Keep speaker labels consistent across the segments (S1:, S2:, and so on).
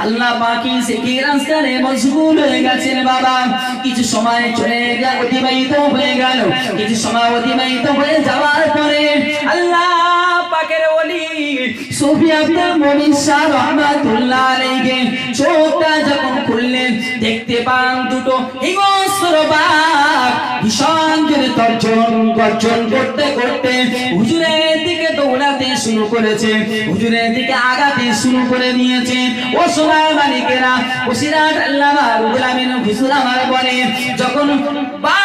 S1: আল্লাহ কিছু সময় চলে অতিবাহিত হয়ে গেল। কিছু সময় অতিবাহিত হয়ে যাওয়ার পরে আল্লাহ পাকের চোখটা যখন খুললেন, দেখতে পান দুটো বাঘ ভীষণ শুরু করেছে। হুজুরের দিকে আগাতে শুরু করে নিয়েছে। ও সোনার মালিকেরা সিরাট আল্লামা আমিন বলে, যখন বাঘ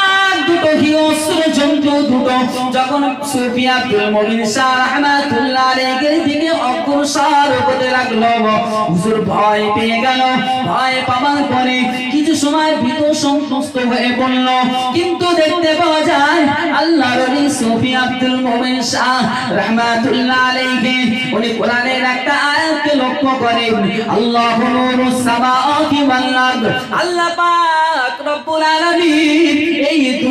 S1: দুটো হিংস্র জন্তু দুটো? যখন সুফি আব্দুল মুমিন শাহ রহমাতুল্লাহ আলাইহির দিকে অগ্রসর হতে লাগল, হুজুর ভয় পেয়ে গেল, ভয় পাওয়ার পরে কিছু সময় ভীত সন্তুষ্ট হয়ে পড়ল কিন্তু দেখতে পাওয়া যায় আল্লাহ রলি সুফি আব্দুল মুমিন শাহ রহমাতুল্লাহ আলাইহি, উনি কোরআনের একটা আয়াতকে লক্ষ্য করেন, আল্লাহু নূরুস সামাওয়াতি ওয়াল আল্লাহ পাক রব্বুল আলামিন এই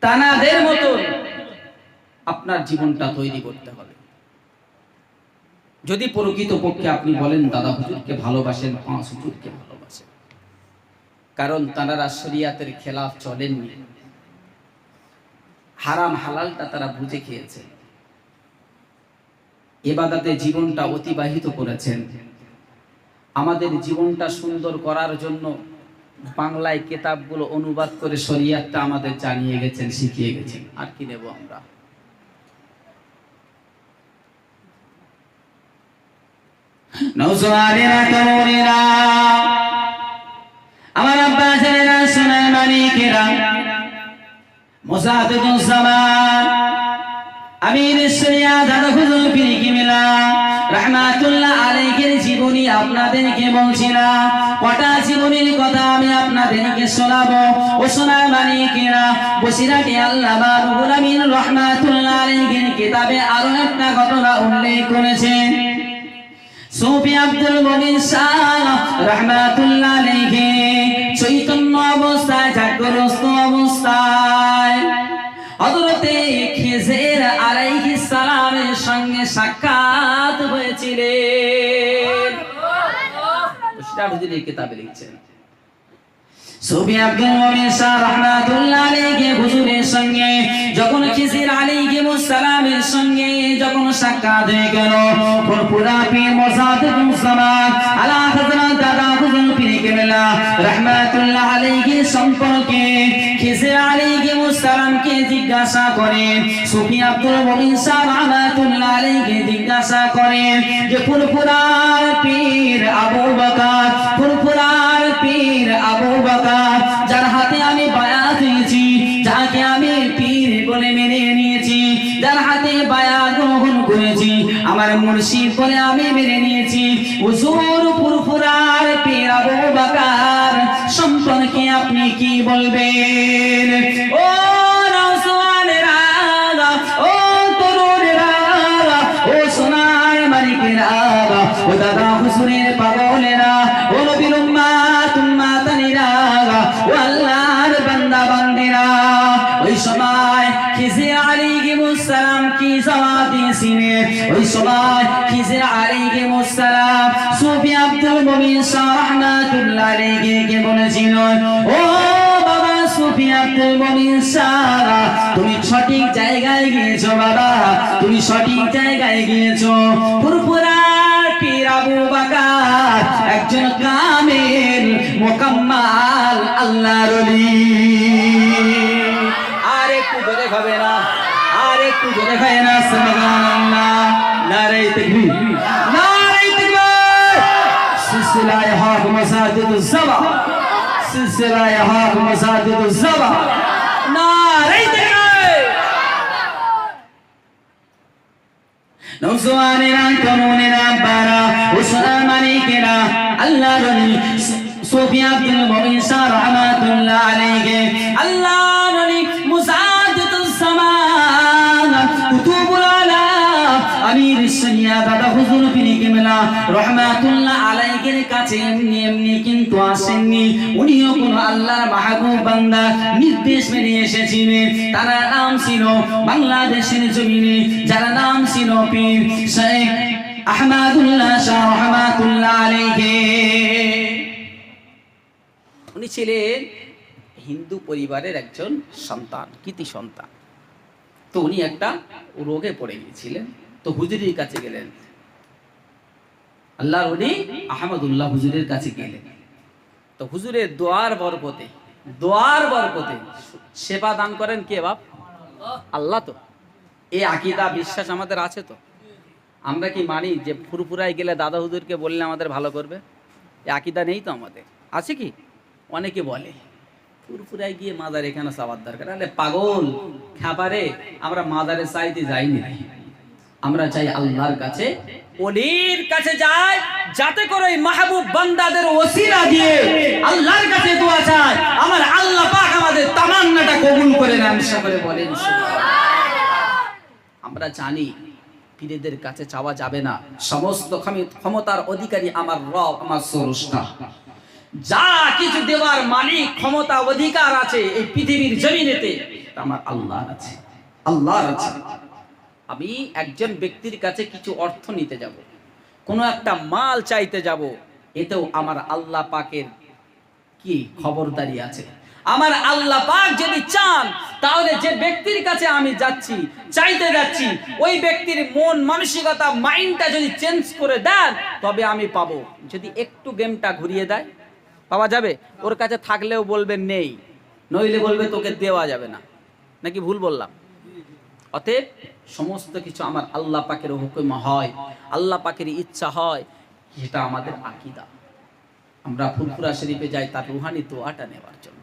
S1: তানাদের মতন আপনার জীবনটা তৈরি করতে হবে। যদি প্রকৃত পক্ষে আপনি বলেন, দাদা হুজুরকে ভালোবাসেন পাঁচ হুজুরকে ভালোবাসেন। কারণ তারা শরিয়াতের খেলাফ চলেননি। হারাম হালালটা তারা বুঝে খেয়েছে। এবাদাতে জীবনটা অতিবাহিত করেছেন। আমাদের জীবনটা সুন্দর করার জন্য বাংলায় কেতাবগুলো অনুবাদ করে শরিয়াতটা আমাদের জানিয়ে গেছেন শিখিয়ে গেছেন। আর কি নেব আমরা? তরুণেরা আমার আব্বা ছেলেরা সোনার মালিকেরা মোসাদুজ্জামান আমির সরিয়া দাদা হুজুর পীর কিমিলা রহমাতুল্লাহ আলাইহির জীবনী আপনাদেরকে বলছিলাম কটা জীবনীর কথা আমি আপনাদেরকে শোনাবো? ও মালিকেরা বসিরাটি আল্লামা রুহুল আমিন রহমাতুল্লাহ আলাইহির কিতাবে আরও একটা ঘটনা উল্লেখ করেছেন সুফি আব্দুল মুমিন শাহ রহমাতুল্লাহ আলাইহি চৈতন্য অবস্থায় অবস্থায় হযরতে খিজির আলাইহিস সালামের সঙ্গে সাক্ষাৎ হুজুর এই কিতাবে লিখছেন। সুফি আব্দুল মুমিন শাহ রহমাতুল্লাহ আলাইহি হুজুরের সঙ্গে, যখন খিজির আলাইহি সালামের সঙ্গে যখন সাক্ষাৎ হয়ে গেল পুরা পীর মোসাদুল জামান আলা হযরত দাদা হুজুর পীর কেবলা রহমাতুল্লাহ আলাইহি সম্পর্কে খিজির আলাইহি সালামকে যার হাতে আমি বায়াত নিয়েছি যাকে আমি পীর বলে মেনে নিয়েছি, যার হাতে করেছি আমার মুর্শিদ বলে আমি মেনে নিয়েছি। হুজুর পুরফুরার পীর আবু সম্পর্কে আপনি কি বলবেন? ও রাহমাতুল্লাহ আলাইহি বলেছিলেন ও বাবা সুফি আব্দুল শাহ তুমি সঠিক জায়গায় গিয়েছো বাবা, তুমি সঠিক জায়গায় গিয়েছো। পুরপুরা পীর আবু বকর, একজন কামেল মোকাম্মাল আল্লাহর ওলি। আর একটু জোরে হবে না, আর একটু জোরে হয় না, সুবহানাল্লাহ। নারে তাকবীর। নারে তাকবীর। সিলসিলায়ে مساجد السبع سلسلہ یہاں مساجد السبع نعرہ دیکھئے نوزوانینا کنونینا بارا حسن ملیکنا اللہ رلی صوفی عبد المبین شاہ رحمت اللہ علیہ اللہ আমির দাদা হুজুর পীর কিবলা রহমাতুল্লাহ আলাইহির কাছে এমনি এমনি কিন্তু আসেননি। উনিও কোন আল্লাহর মাহবুব বান্দা, নির্দেশ মেনে এসেছিলেন। তারা নাম ছিল বাংলাদেশের জমিনে, যারা নাম ছিল পীর শেখ আহমদুল্লাহ শাহ রহমাতুল্লাহ আলাইহি। উনি ছিলেন হিন্দু পরিবারের একজন সন্তান, কৃতি সন্তান। তো উনি একটা রোগে পড়ে গিয়েছিলেন। তো হুজুরির কাছে গেলেন। আল্লাহর উনি আহমদুল্লাহ হুজুরের কাছে গেলেন। তো হুজুরের দোয়ার বরকতে দোয়ার বরকতে সেবা দান করেন কে বাপ? আল্লাহ তো। এই আকিদা, বিশ্বাস আমাদের আছে তো। আমরা কি মানি যে ফুরফুরাই গেলে দাদা হুজুরকে বললে আমাদের ভালো করবে? এই আকিদা নেই তো আমাদের। আছে কি? অনেকে বলে ফুরফুরাই গিয়ে মাজারে এখানে সাবার দরকার। আরে পাগল, খাবারে আমরা মাজারে চাইতে যাইনি। আমরা চাই আল্লাহর কাছে ওলির কাছে যাই, যাতে করে মাহবুব বান্দাদের ওসিলা দিয়ে আল্লাহর কাছে দোয়া চাই। আমার আল্লাহ পাক আমাদের তামান্নাটা কবুল করে নেন, সকলে বলেন আমরা জানি পীরেদের কাছে চাওয়া যাবে না। সমস্ত ক্ষমতার অধিকারী আমার রব, আমার স্রষ্টা। যা কিছু দেওয়ার মালিক, ক্ষমতা, অধিকার আছে এই পৃথিবীর জমিনেতে আমার আল্লাহর আছে। আল্লাহর আছে। আমি একজন ব্যক্তির কাছে কিছু অর্থ নিতে যাব। কোনো একটা মাল চাইতে যাব। এতেও আমার আল্লাহ পাকের কি খবরদারি আছে। আমার আল্লাহ পাক যদি চান, তাহলে যে ব্যক্তির কাছে আমি যাচ্ছি, চাইতে যাচ্ছি, ওই ব্যক্তির মন মানসিকতা, মাইন্ডটা যদি চেঞ্জ করে দেন, তবে আমি পাবো। যদি একটু গেমটা ঘুরিয়ে দেয়, পাওয়া যাবে? ওর কাছে থাকলেও বলবে নেই, নইলে বলবে তোকে দেওয়া যাবে না। নাকি ভুল বললাম? অতএব সমস্ত কিছু আমার আল্লাহ পাকের হুকুম হয়, আল্লাহ পাকের ইচ্ছা হয়, এটা আমাদের আকিদা। আমরা ফুরফুরা শরীফে যাই, তার রুহানি দোয়াটা নেওয়ার জন্য।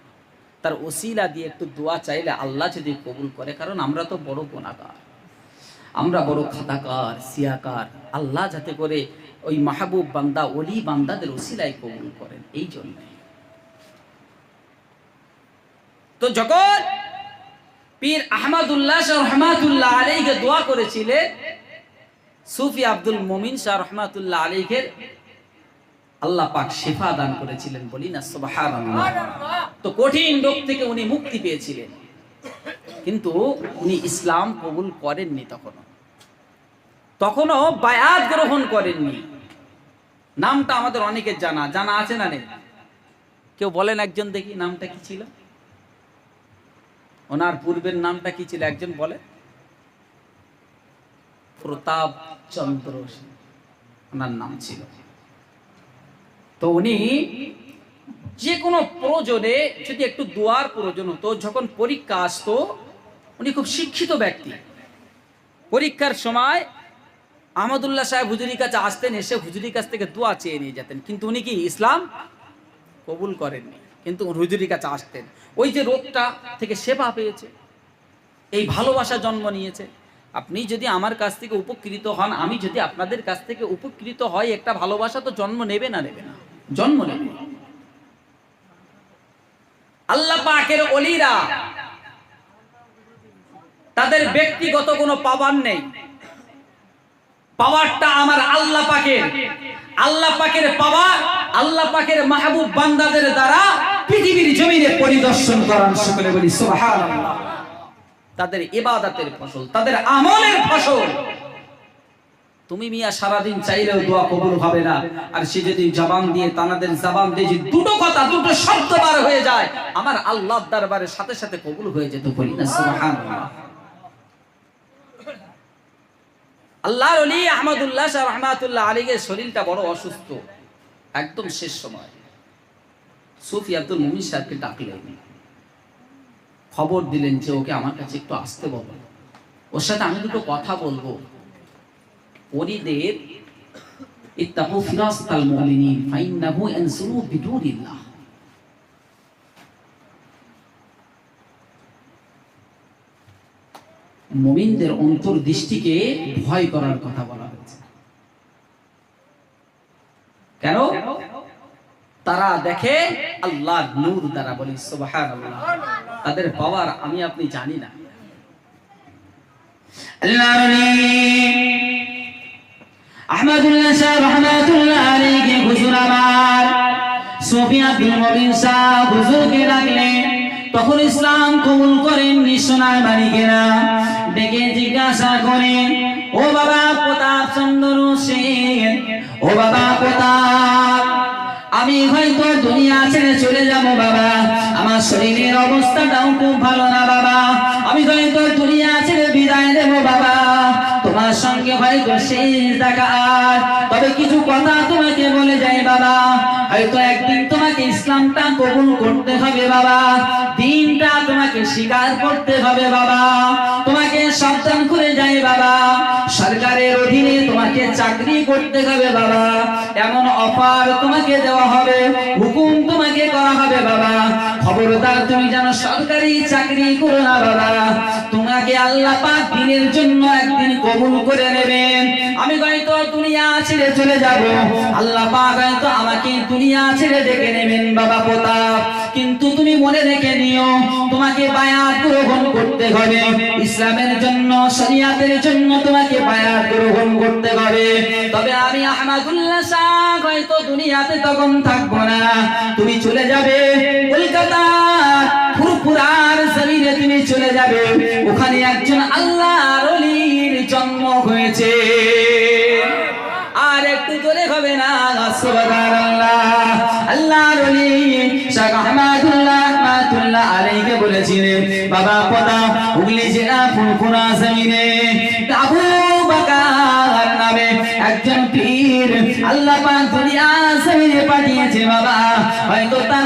S1: তার ওসিলা দিয়ে একটু দোয়া চাইলে আল্লাহ যদি কবুল করে, কারণ আমরা তো বড় গুণাগার আমরা বড় খাতাকার সিয়াকার। আল্লাহ যাতে করে ওই মাহবুব বান্দা, ওলি বান্দাদের ওসিলায় কবুল করেন, এই জন্য। তো যখন পীর আহমদুল্লাহ শাহ রহমাতুল্লাহ আলাইকে দোয়া করেছিলেন। সুফি আব্দুল মুমিন শাহ রহমাতুল্লাহ আলাইকের আল্লাহ পাক শেফা দান করেছিলেন বলি না, সুবহানাল্লাহ। তো কঠিন রোগ থেকে উনি মুক্তি পেয়েছিলেন। কিন্তু উনি ইসলাম কবুল করেননি তখনও। তখনও বায়াত গ্রহণ করেননি। নামটা আমাদের অনেকের জানা। জানা আছে না নেই? কেউ বলেন একজন দেখি, নামটা কি ছিল? ওনার পূর্বের নামটা কি ছিল? একজন বলে। প্রতাপ চন্দ্র ওনার নাম ছিল। তো উনি যে কোনো প্রয়োজনে, যদি একটু দোয়ার প্রয়োজন হতো, যখন পরীক্ষা আসতো, উনি খুব শিক্ষিত ব্যক্তি। পরীক্ষার সময় আহমদুল্লাহ সাহেব হুজুরির কাছে আসতেন, এসে হুজুরির কাছ থেকে দোয়া চেয়ে নিয়ে যেতেন। কিন্তু উনি কি ইসলাম কবুল করেননি। কিন্তু হুজুরির কাছে আসতেন ওই যে রোগটা থেকে সেবা পেয়েছে, এই ভালোবাসা জন্ম নিয়েছে। আপনি যদি আমার কাছ থেকে উপকৃত হন, আমি যদি আপনাদের কাছ থেকে উপকৃত হয় একটা ভালোবাসা তো জন্ম নেবে না নেবে না। জন্ম নেবে। আল্লাহ পাকের অলিরা তাদের ব্যক্তিগত কোনো পাওয়ার নেই। পাওয়ারটা আমার আল্লাহ পাকের। আল্লাহ পাকের পাওয়ার আল্লাহ পাকের মাহবুব বান্দাদের দ্বারা পৃথিবীর জমিনে পরিদর্শন করান সকলে বলি, সুবহানাল্লাহ। তাদের ইবাদতের ফসল, তাদের আমলের ফসল। তুমি মিয়া সারাদিন চাইলেও দোয়া কবুল হবে না। আর সে যদি জবান দিয়ে তানাদের জবান দিয়ে যদি দুটো কথা, দুটো শব্দ বার হয়ে যায়, আমার আল্লাহর দরবারে সাথে সাথে কবুল হয়ে যেত বলি না, সুবহানাল্লাহ। আল্লাহর অলি আহমদুল্লাহ শাহ রহমাতুল্লাহ আলীকে শরীরটা বড় অসুস্থ। একদম শেষ সময়। সুফি আব্দুল মুমিন সাহেবকে ডাকলেন। খবর দিলেন যে ওকে আমার কাছে একটু আসতে বলো। ওর সাথে আমি দুটো কথা বলব। ওরিদের ইত্তাকু ফিরাসতাল মুমিনিন, ফাইন্নাহু ইয়ানসুরু বিদুনিল্লাহ। মুমিনদের অন্তর্দৃষ্টিকে ভয় করার কথা বলা হয়েছে। কেন? তারা দেখে আল্লাহ নূর দ্বারা বলি, সুবহানাল্লাহ। তাদের পাওয়ার আমি আপনি জানি না। তখন ইসলাম কবুল করেন নিঃসনার মালিকেরা। ডেকে জিজ্ঞাসা করেন ও বাবা প্রতাপ চন্দ্র সেন, ও বাবা প্রতাপ, আমি হয়তো দুনিয়া ছেড়ে চলে যাব বাবা। আমার শরীরের অবস্থাটাও খুব ভালো না বাবা। আমি হয়তো দুনিয়া ছেড়ে বিদায় দেব বাবা। তোমার সঙ্গে হয়তো শেষ দেখা তবে কিছু কথা তোমাকে বলে যাই বাবা। হয়তো একদিন তোমাকে ইসলামটা কবুল করতে হবে বাবা। দিনটা তোমাকে স্বীকার করতে হবে বাবা। তোমাকে সাবধান করে যাই বাবা। সরকারের অধীনে তোমাকে চাকরি করতে হবে বাবা। এমন অফার তোমাকে দেওয়া হবে, হুকুম তোমাকে করা হবে বাবা। খবরদার তুমি যেন সরকারি চাকরি করো না বাবা। তোমাকে আল্লাহ পাক দিনের জন্য একদিন কবুল করে নেবেন। আমি হয়তো দুনিয়া ছেড়ে চলে যাব। আল্লাহ পাক হয়তো আমাকে দুনিয়া ছেড়ে ডেকে নেবেন বাবা প্রতাপ। কিন্তু তুমি মনে রেখে নিও, তোমাকে বায়াত গ্রহণ করতে হবে। ইসলামের জন্য, শরিয়াতের জন্য তোমাকে বায়াত গ্রহণ করতে হবে। তবে আমি আহমদুল্লাহ শাহ হয়তো দুনিয়াতে তখন থাকব না। তুমি চলে যাবে কলকাতা। ফুরফুরার জমিনে তুমি চলে যাবে। ওখানে একজন আল্লাহর ওলির জন্ম হয়েছে। আর একটু জোরে হবে না? সুবহানাল্লাহ। আল্লাহর ওলি শাহ আহমদুল্লাহ বলেছিলেন, বাবা, পদা ফুরফুরা জমিনে আবু নামে একজন পীর আল্লাহ পাক দুনিয়া জমিনে পাঠিয়েছে। বাবা, হয়তো তার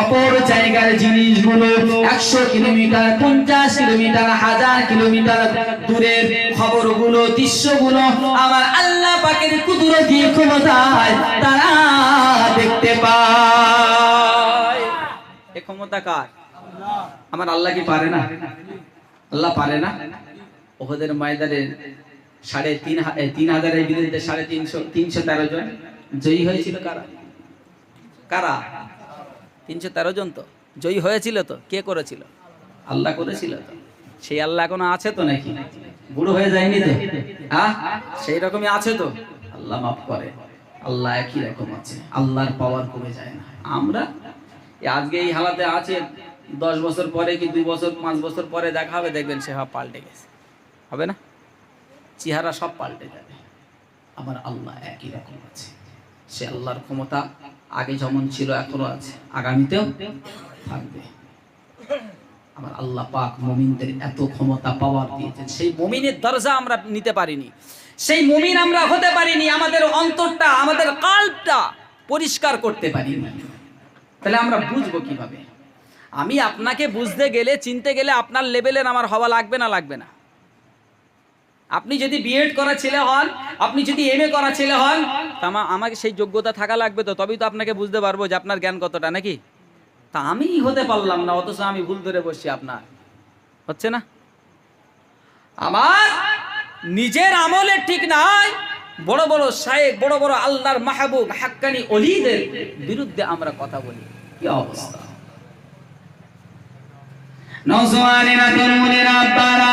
S1: অপর জায়গার জিনিসগুলো একশো কিলোমিটার, পঞ্চাশ কিলোমিটার, হাজার কিলোমিটার দূরের খবরগুলো, দৃশ্যগুলো আমার আল্লাহ পাকের কুদরতি ক্ষমতায় তারা দেখতে পায়। এ ক্ষমতা কার? আমার আল্লাহ কি পারে না? আল্লাহ পারে না? ওদের ময়দানে সাড়ে তিন তিন হাজারের বিরুদ্ধে সাড়ে তিনশো তিনশো তেরো জন জয়ী হয়েছিল কারা? কারা? তিনশো তেরো জন তো। জয়ী হয়েছিল তো। কে করেছিল? আল্লাহ করেছিল তো। সেই আল্লাহ এখনও আছে তো নাকি? বুড়ো হয়ে যায়নি তো? হ্যাঁ? সেই রকমই আছে তো। আল্লাহ মাফ করে। আল্লাহ একই রকম আছে। আল্লাহর পাওয়ার কমে যায় না। আমরা আজকে এই হালাতে আছে। দশ বছর পরে কি দুই বছর, পাঁচ বছর পরে দেখা হবে? দেখবেন সে সব পাল্টে গেছে। হবে না? চেহারা সব পাল্টে যাবে। আমার আল্লাহ একই রকম আছে। সে আল্লাহর ক্ষমতা আগে যেমন ছিল এখনও আছে। আগামীতেও থাকবে। আমার আল্লাহ পাক মুমিনদের এত ক্ষমতা পাওয়ার দিয়েছেন। সেই মমিনের দরজা আমরা নিতে পারিনি। সেই মমিন আমরা হতে পারিনি, আমাদের অন্তরটা, আমাদের কালটা পরিষ্কার করতে পারিনি। তাহলে আমরা বুঝব কীভাবে? আমি আপনাকে বুঝতে গেলে, চিনতে গেলে আপনার লেভেলের আমার হওয়া লাগবে না লাগবে না। আপনি যদি বিএড করা ছেলে হন, আপনি যদি এমএ করা ছেলে হন আমাকে সেই যোগ্যতা থাকা লাগবে তো, তবেই তো আপনাকে বুঝতে পারব যে আপনার জ্ঞান কতটা, নাকি? তা আমি হতে পারলাম না, অথচ আমি ভুল ধরে বসছি আপনার। হচ্ছে না? আমার নিজের আমলে ঠিক নাই, বড় বড় শায়েক বড় বড় আল্লাহর মাহবুব, হাক্কানি অলিদের বিরুদ্ধে আমরা কথা বলি। কি অবস্থা? নজওয়ানেরা তরুণেরা আব্বারা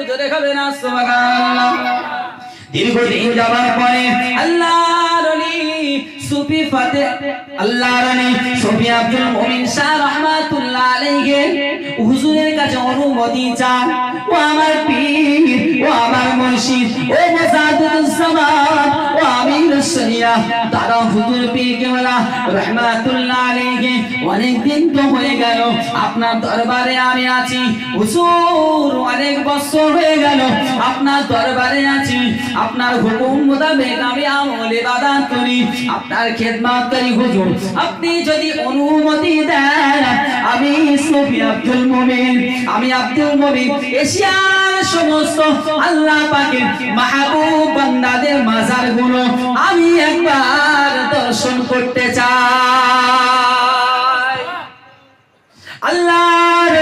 S1: একটু জোরে খাবে না সুবহানাল্লাহ। দীর্ঘদিন যাবার পরে আল্লাহ সুফি ফাতে আল্লাহ রানী সুফি আব্দুল মুমিন শাহ রহমাতুল্লাহ আলাইহি হুজুরের কাছে অনুমতি চান। ও আমার পীর, ও আমার মুর্শিদ, ও ও আমির তারা হুজুর পীর কেবলা রহমাতুল্লাহ আলাইহি অনেক দিন তো হয়ে গেল, আপনার দরবারে আমি আছি। হুজুর, অনেক বছর হয়ে গেল, আপনার দরবারে আছি। আপনার হুকুম মোতাবেক আমি আমলে বাদান করি। আপনার খেদমত করি হুজুর, আপনি যদি অনুমতি দেন, আমি সফি আব্দুল মুমিন, আমি আব্দুল মুমিন, এশিয়ার সমস্ত আল্লাহ পাকের মাহবুব বান্দাদের মাজারগুলো আমি একবার দর্শন করতে চাই। আল্লাহর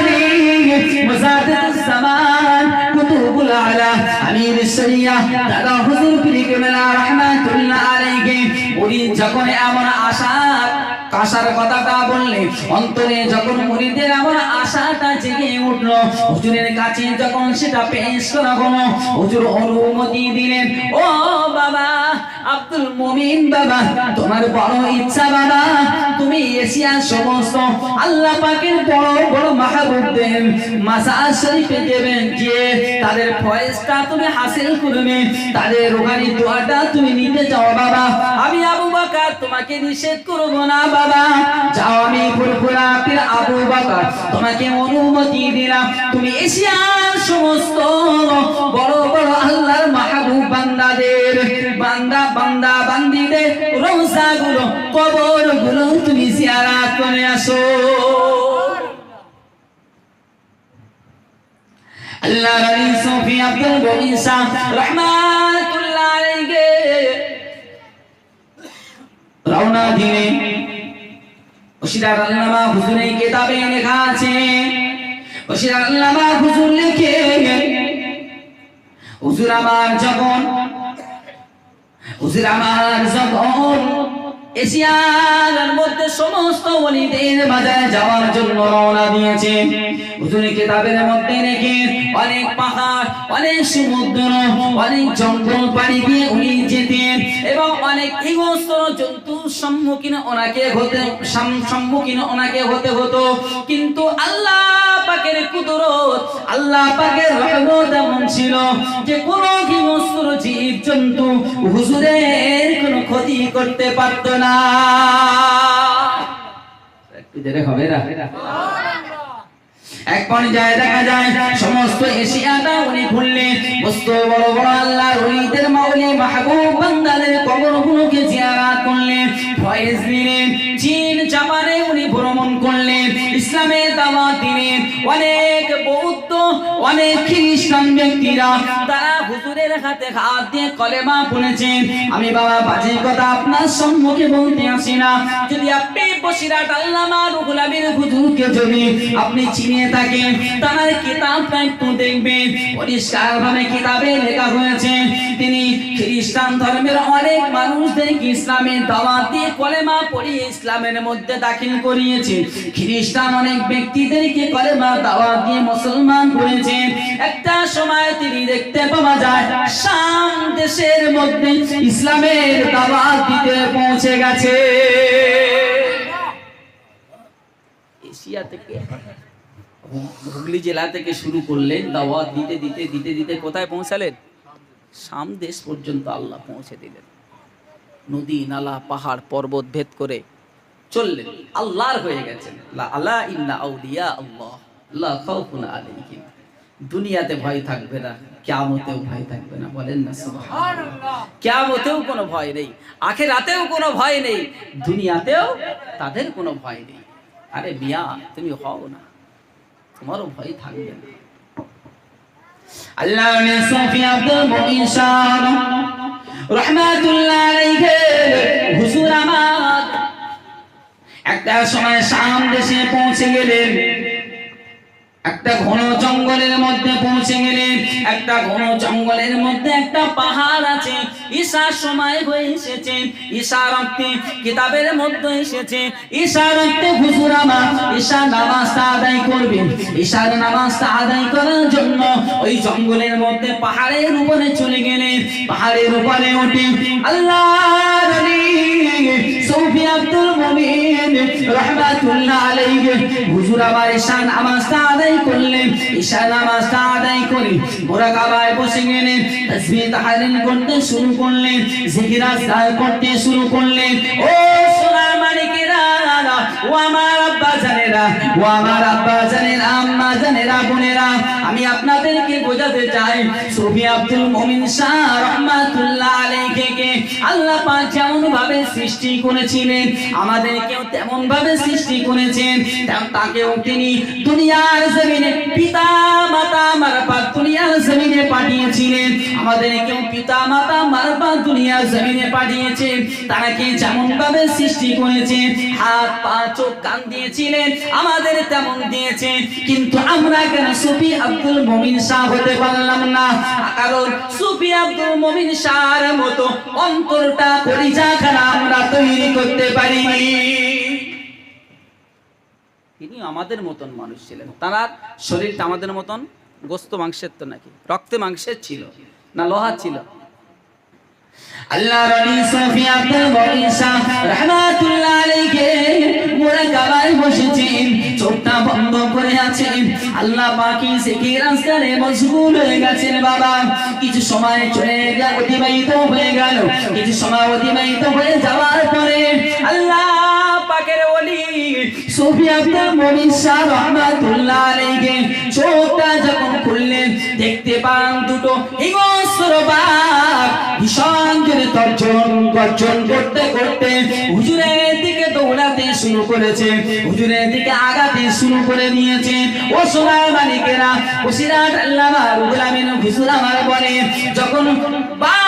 S1: মুজাদ্দিদুস জামান কুতুবুল আলা, আমির শরিয়া দাদা হুজুর পীর রাহমাতুল্লাহ আলাইহি উনি যখন এমন আশা আশার কথাটা বললে অন্তরে যখন মুরিদের এমন আশাটা জেগে উঠল, হুজুরের কাছে যখন সেটা পেশ করা হলো, হুজুর অনুমতি দিলেন, ও বাবা, আব্দুল মুমিন বাবা, তোমার বড় ইচ্ছা বাবা, তুমি এশিয়ার সমস্ত আল্লাহ পাকের বড় বড় মাহবুবদের মাসাজ শরীফে দেবেন যে তাদের ফয়েজটা তুমি হাসিল করবে, তাদের রোহানি দোয়াটা তুমি নিতে চাও বাবা, আমি আবু বকর তোমাকে নিষেধ করব না বাবা যাও আমি ফুরফুরা আবু বকর। তোমাকে অনুমতি দিলাম। তুমি এশিয়ার সমস্ত বড় বড় আল্লাহর মাহবুব বান্দাদের, বান্দা বান্দা বান্দিদের রোজা গুলো কবরগুলো তুমি জিয়ারাত করে আসো। আল্লাহ রানী সুফি আব্দুল গনি রহমাতুল্লাহ আলাইহি। রওনা দিলেন ওশিদার আল্লামা হুজুরের কিতাবে লেখা আছে। ওশিরার আল্লামা হুজুর লিখে, হুজুর আমার যখন হুজুর আমার যখন এশিয়ার মধ্যে সমস্ত বাজারে যাওয়ার জন্য রওনা দিয়েছে। মধ্যে রেখে অনেক পাহাড়, অনেক সমুদ্র, অনেক জঙ্গল পাড়ি দিয়ে উনি যেতেন এবং অনেক হিংস্র জন্তুর সম্মুখীন ওনাকে হতে সম্মুখীন ওনাকে হতে হতো। কিন্তু আল্লাহ পাকের কুদরত, আল্লাহ পাকের রহমত এমন ছিল যে কোন জীব, জন্তু হুজুরের ক্ষতি করতে পারত না। হবে না? এক পর্যায়ে দেখা যায়, সমস্ত এশিয়াটা উনি বস্তু বড় বড় আল্লাহ মাওলি মাহবুব বান্দাদের জিয়ারাত করলেন। ফয়েজ চীন জাপানে উনি ভ্রমণ করলেন। ইসলামের দাওয়াত দিলেন। অনেক বৌদ্ধ অনেক খ্রিস্টান ব্যক্তিরা তারা হুজুরের হাতে হাত দিয়ে কলেমা আমি বাবা বাজে কথা আপনার সম্মুখে বলতে আসি না। যদি আপনি হুজুরকে যদি আপনি চিনে থাকেন, তার কিতাবটা একটু দেখবেন। কিতাবে লেখা হয়েছে, তিনি খ্রিস্টান ধর্মের অনেক মানুষদেরকে ইসলামের দাওয়াত দিয়ে কলেমা পড়িয়ে ইসলামের মধ্যে দাখিল করিয়েছে খ্রিস্টান অনেক ব্যক্তিদেরকে কলেমা দাওয়াত দিয়ে মুসলমান করেছেন একটা সময় তিনি দেখতে পাওয়া যায়, শাম দেশের মধ্যে ইসলামের দাওয়াত দিতে পৌঁছে গেছে। এশিয়া থেকে, হুগলি জেলা থেকে শুরু করলেন দাওয়াত দিতে দিতে দিতে দিতে কোথায় পৌঁছালেন? শাম দেশ পর্যন্ত আল্লাহ পৌঁছে দিলেন। নদী, নালা, পাহাড়, পর্বত ভেদ করে চললেন। আল্লাহর হয়ে গেছেন। লা- আলা ইন্না আউলিয়া আল্লাহ, লা খাউফুন আলাইহিম। দুনিয়াতে ভয় থাকবে না, কিয়ামতেও ভয় থাকবে না, বলেন না কিয়ামতেও কোনো ভয় নেই, আখেরাতেও কোনো ভয় নেই, দুনিয়াতেও তাদের কোনো ভয় নেই। আরে মিয়া, তুমি হও না, তোমারও ভয় থাকবে না। একটা সময় শাম দেশে পৌঁছে গেলেন একটা ঘন জঙ্গলের মধ্যে পৌঁছে গেলেন একটা ঘন জঙ্গলের মধ্যে একটা পাহাড় আছে। ঈশার সময় হয়ে এসেছে, ঈশা রক্তে কিতাবের মধ্যে এসেছে। ঈশা রক্তে হুজুর আমার ঈশা নামাজটা আদায় করবেন ঈশার নামাজটা আদায় করার জন্য ওই জঙ্গলের মধ্যে পাহাড়ের উপরে চলে গেলেন পাহাড়ের উপরে উঠে আল্লাহ সৌফি আব্দুল মুমিন রহমাতুল্লাহ আলাইহি। হুজুর আবার ঈশা নামাজটা আদায় করলেন ঈশা নামাজটা আদায় করে। মুরাকাবায় বসে গেলেন তাসবিহ তাহলিল করতে শুরু করলেন জিকির আজকার করতে শুরু করলেন ও সোনার মালিকেরা, ও আমার আব্বা জানেরা, ও আমার আব্বা জানেরা জানেরা, বোনেরা, আমি আপনাদেরকে বোঝাতে চাই, সুফি আব্দুল মুমিন শাহ রহমাতুল্লাহ আল্লাহ যেমন ভাবে সৃষ্টি করেছিলেন, আমাদেরকেও তেমন ভাবে সৃষ্টি করেছেন তাকেও তিনি দুনিয়ার জমিনে পিতা মাতা মারফত দুনিয়ার জমিনে পাঠিয়েছিলেন, আমাদেরকেও পিতা মাতা দুনিয়ার জমিনে পাঠিয়েছেন তারাকে যেমন ভাবে সৃষ্টি করেছেন হাত পা চোখ কান দিয়েছিলেন, আমাদের তেমন দিয়েছে কিন্তু আমরা কেন সুফি আব্দুল মমিন শাহ হতে পারলাম না? কারণ সুফি আব্দুল মমিন শাহর মতো অন্তরটা পরিচাখানা আমরা তৈরি করতে পারিনি। তিনি আমাদের মতন মানুষ ছিলেন। তার শরীরটা আমাদের মতন গোস্ত মাংসের তো নাকি? রক্তে মাংসের ছিল না লোহা ছিল? আল্লাহ আল্লাহ পাকি জিকির আজকারে মশগুল হয়ে গেছেন বাবা। কিছু সময় চলে অতিবাহিত হয়ে গেল। কিছু সময় অতিবাহিত হয়ে যাওয়ার পরে আল্লাহ পাকের ওলি সুফি আব্দুল মমিন শাহ রহমাতুল্লাহ আলাইহি চোখটা যখন খুললেন, দেখতে পান দুটো হিংস্র ভীষণ করে তর্জন, গর্জন করতে করতে হুজুরের দিকে দৌড়াতে শুরু করেছে। হুজুরের দিকে আগাতে শুরু করে নিয়েছে। ও সোনার মালিকেরা ও আল্লাহ রুহুল আমিন আমার বলে, যখন বাঘ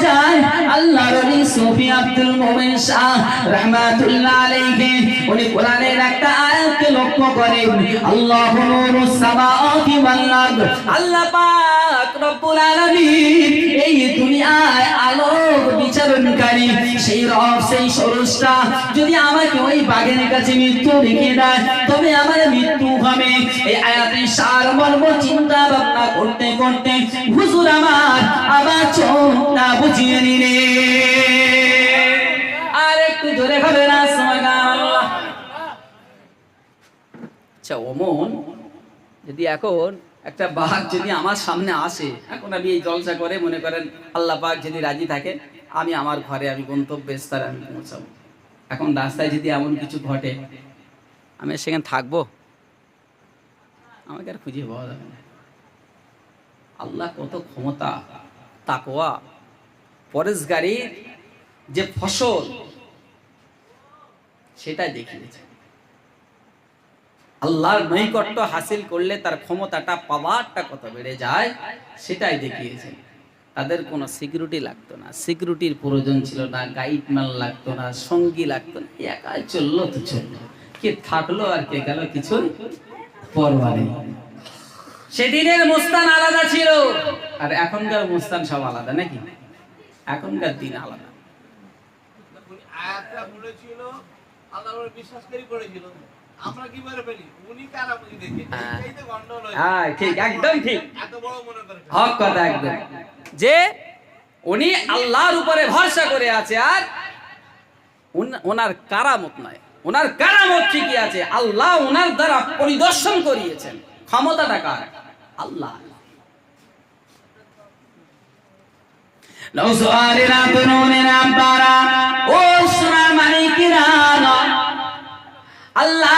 S1: আব্দুল মুমিন শাহ রহমাতুল্লাহ আলাইহি, উনি কোরআনের একটা আয়াতকে লক্ষ্য করেন, আল্লাহু নূরুস সামাওয়াতি ওয়াল আরদ। আল্লাহ পাক রব্বুল আলামিন এই দুনিয়ায় আলোক বিচারণকারী, সেই রব, সেই সরসটা যদি আমাকে ওই বাঘের কাছে মৃত্যু রেখে দেয়, তবে আমার মৃত্যু হবে। এই আয়াতের সার মর্ম চিন্তা ভাবনা করতে করতে হুজুর আমার আবার চোখটা বুঝিয়ে নিলে আর সময় আচ্ছা ওমন, যদি এখন একটা বাঘ যদি আমার সামনে আসে, এখন আমি এই জলসা করে মনে করেন আল্লাহ পাক যদি রাজি থাকে, আমি আমার ঘরে, আমি গন্তব্যে স্তরে আমি পৌঁছাবো। এখন রাস্তায় যদি এমন কিছু ঘটে, আমি সেখানে থাকব? আমাকে আর খুঁজে পাওয়া যাবে না। আল্লাহ কত ক্ষমতা তাকোয়া পরেশগারির যে ফসল সেটাই দেখিয়েছে আল্লাহর নৈকট্য হাসিল করলে তার ক্ষমতাটা পাওয়ারটা কত বেড়ে যায়, সেটাই দেখিয়েছে। তাদের কোনো সিকিউরিটি লাগতো না। সিকিউরিটির প্রয়োজন ছিল না গাইডম্যান লাগতো না, সঙ্গী লাগতো না, একাই চলল তো চলল। কে থাকল আর কে গেল কিছু পরোয়া সেদিনের মুস্তান আলাদা ছিল। আর এখনকার মুস্তান সব আলাদা নাকি? এখনকার দিন আলাদা।
S2: আয়াতটা বলেছিল আল্লাহর উপর বিশ্বাসকারী করেছিল। আমরা কি করে ফেলি? উনি বুঝি দেখি?
S1: হ্যাঁ।
S2: এই তো গন্ডগোল হয়েছে।
S1: হ্যাঁ ঠিক একদম ঠিক।
S2: এত বড় মনে করে
S1: হক কথা একদম। যে উনি আল্লাহর উপরে ভরসা করে আছে আর ওনার কারামত নয় ওনার কারামত ঠিকই আছে। আল্লাহ ওনার দ্বারা পরিদর্শন করিয়েছেন। ক্ষমতাটা কার? আল্লাহ। ও মানিকেরা আল্লাহ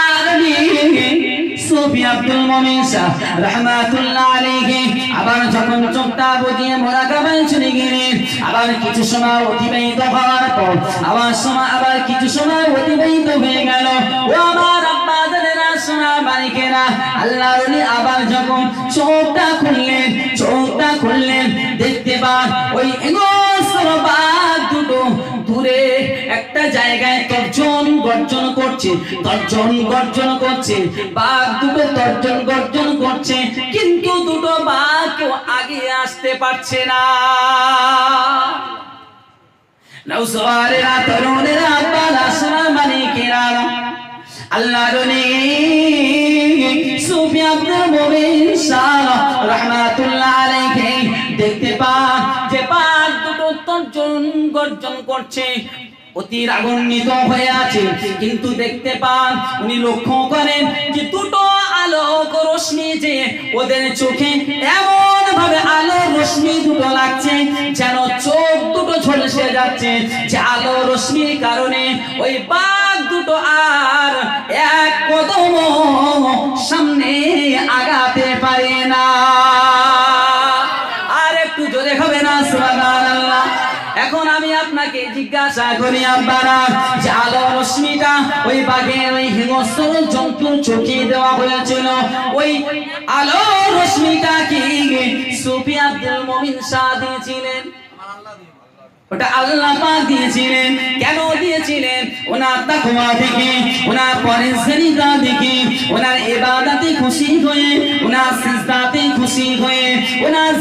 S1: আবার যখন আবার কিছু সময় অতিবাহিত হওয়ার পর, আবার সময় আবার কিছু সময় অতিবাহিত হয়ে গেল। আল্লাহ আবার যখন চোখটা খুললেন চোখটা খুললেন, দেখতে পান ওই দুটো দূরে একটা জায়গায় গর্জন করছে তর্জন গর্জন করছে, বাঘ দুটো তর্জন গর্জন করছে, কিন্তু দুটো বাঘ কেউ আগে আসতে পারছে না। দেখতে পান যে পাক দুটো তর্জন গর্জন করছে অতি রাগান্বিত হয়ে আছে কিন্তু দেখতে পান, উনি লক্ষ্য করেন যে দুটো আলোক রশ্মি যে ওদের চোখে এমন ভাবে আলো রশ্মি দুটো লাগছে যেন চোখ দুটো ঝলসে যাচ্ছে যে আলো রশ্মির কারণে ওই বাঘ দুটো আর এক কদম সামনে আগাতে পারে না। আর একটু জোরে হবে না, সুবহানাল্লাহ। এখন আমি আপনাকে জিজ্ঞাসা করি, আব্বারা, যে আলো রশ্মিটা ওই বাঘের ওই হিংস্র জন্তু চোখে দেওয়া হয়েছিল। ওই আলো রশ্মিটা কি? সুফি আব্দুল মুমিন শাহ দিয়েছিলেন। ওটা আল্লাহ দিয়েছিলেন। কেন দিয়েছিলেন? ওনার তাকওয়া ওনার খুশি হয়ে, ওনার খুশি হয়ে, ওনার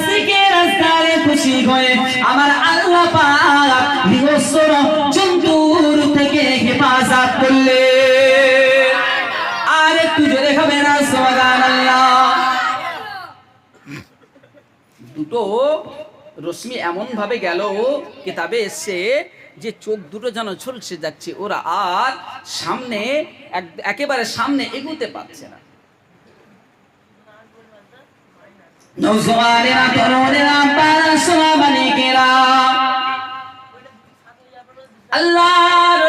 S1: খুশি হয়ে আমার আল্লাহ পাক হিংস্র জন্তুর থেকে হেফাজত করলে। আর একটু জোরে হবে না? সুবহানাল্লাহ। দুটো রশ্মি এমন ভাবে গেল, কিতাবে এসছে যে চোখ দুটো যেন ঝলসে যাচ্ছে, ওরা আর সামনে, এক- একেবারে সামনে এগুতে পারছে না। নৌজওয়ানেরা তরুণেরা পারাসরা মালিকেরা আল্লাহর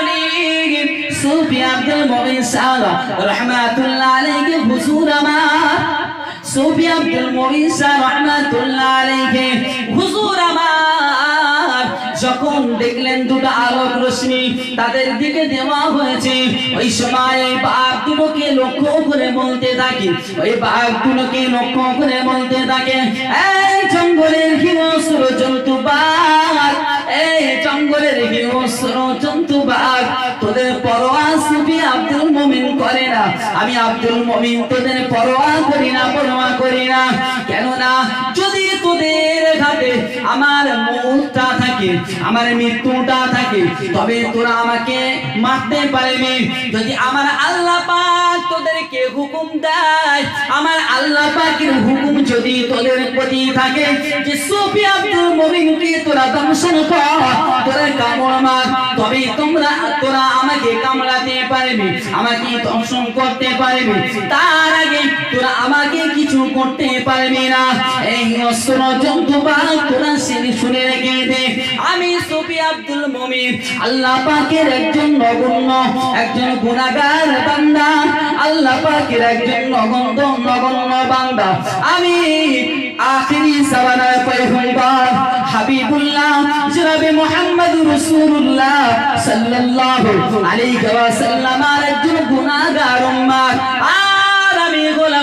S1: সুফি আব্দুল মুমিন সালা রাহমাতুল্লাহ আলাইহি হুজুর আমার সুফি আব্দুল মুমিন সালা রাহমাতুল্লাহ আলাইহি হুজুর আমার যখন দেখলেন দুটো আলোক রশ্মি তাদের দিকে দেওয়া হয়েছে, ওই সময় এই দুটোকে লক্ষ্য করে বলতে থাকি, ওই বাঘ দুটোকে লক্ষ্য করে বলতে থাকে, এই জঙ্গলের হিংস্র জন্তু বাঘ এই জঙ্গলের হিংস্র জন্তু বাঘ তোদের পরোয়া সুফি আব্দুল মুমিন করে না। আমি আব্দুল মুমিন, তোদের পরোয়া করি না, পরোয়া করি না। কেননা যদি তোদের ঘাটে আমার মৌতটা থাকে, আমার মৃত্যুটা থাকে। তবে তোরা আমাকে মারতে পারবি। যদি আমার আল্লাহ পাক তোদেরকে হুকুম দেয়, আমার আল্লাহ পাকের হুকুম যদি তোদের প্রতি থাকে, যে আব্দুল তোরা দংশন কামড় মার। তবে তোমরা, তোরা আমাকে কামড়াতে পারবি, আমাকে দংশন করতে পারবি। তার আগে তোরা আমাকে কিছু করতে পারবি না। এই অস্ত্র জন্তু বা তোরা শুনে রেখে দে। আমি সুফি আব্দুল মুমিন আল্লাহ পাকের একজন নগণ্য একজন গুনাহগার বান্দা আল্লাহ পাকের একজন নগণ্য নগণ্য বান্দা। আমি আখিরি সাবানার পয়গম্বর হাবিবুল্লাহ জনাবে মুহাম্মদ রাসূলুল্লাহ সাল্লাল্লাহু আলাইহি ওয়াসাল্লাম আর একজন গুনাহগার উম্মত আর আমি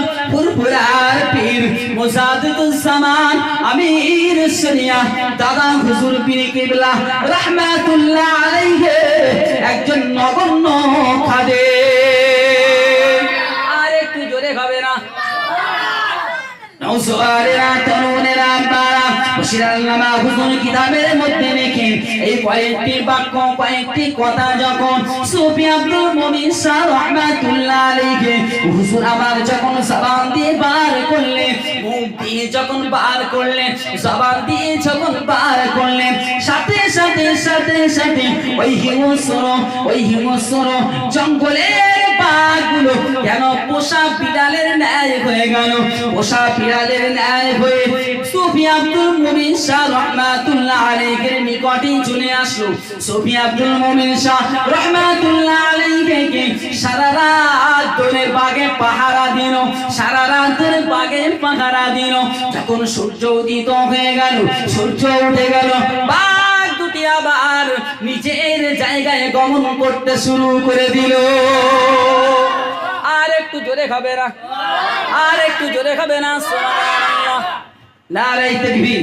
S1: গোলাম ফুরফুরার পীর আমির দাদা হুজুর পীর কিবলা রাহমাতুল্লাহ আলাইহি একজন নগণ্য খাদেম আর একটু জোরে হবে না। নৌসওয়ারেরা তরুণেরা কিতাবের মধ্যে এই কয়েকটি বাক্য, কয়েকটি কথা যখন আব্দুল যখন বার করলেন যখন বার করলেন যখন করলেন সাথে সাথে সাথে সাথে ওই ওই জঙ্গলের বাঘগুলো কেন পোষা বিড়ালের ন্যায় হয়ে গেল? পোষা বিড়ালের ন্যায় হয়ে আব্দুল আসলো। আব্দুল শাহ সারা রাত পাহারা সারা রাত পাহারা যখন সূর্য উদিত হয়ে গেল, সূর্য উঠে গেল, বাঘ দুটি আবার নিজের জায়গায় গমন করতে শুরু করে দিল। আর একটু জোরে খাবে না, আর একটু জোরে খাবে না
S3: নারাই তাকবীর।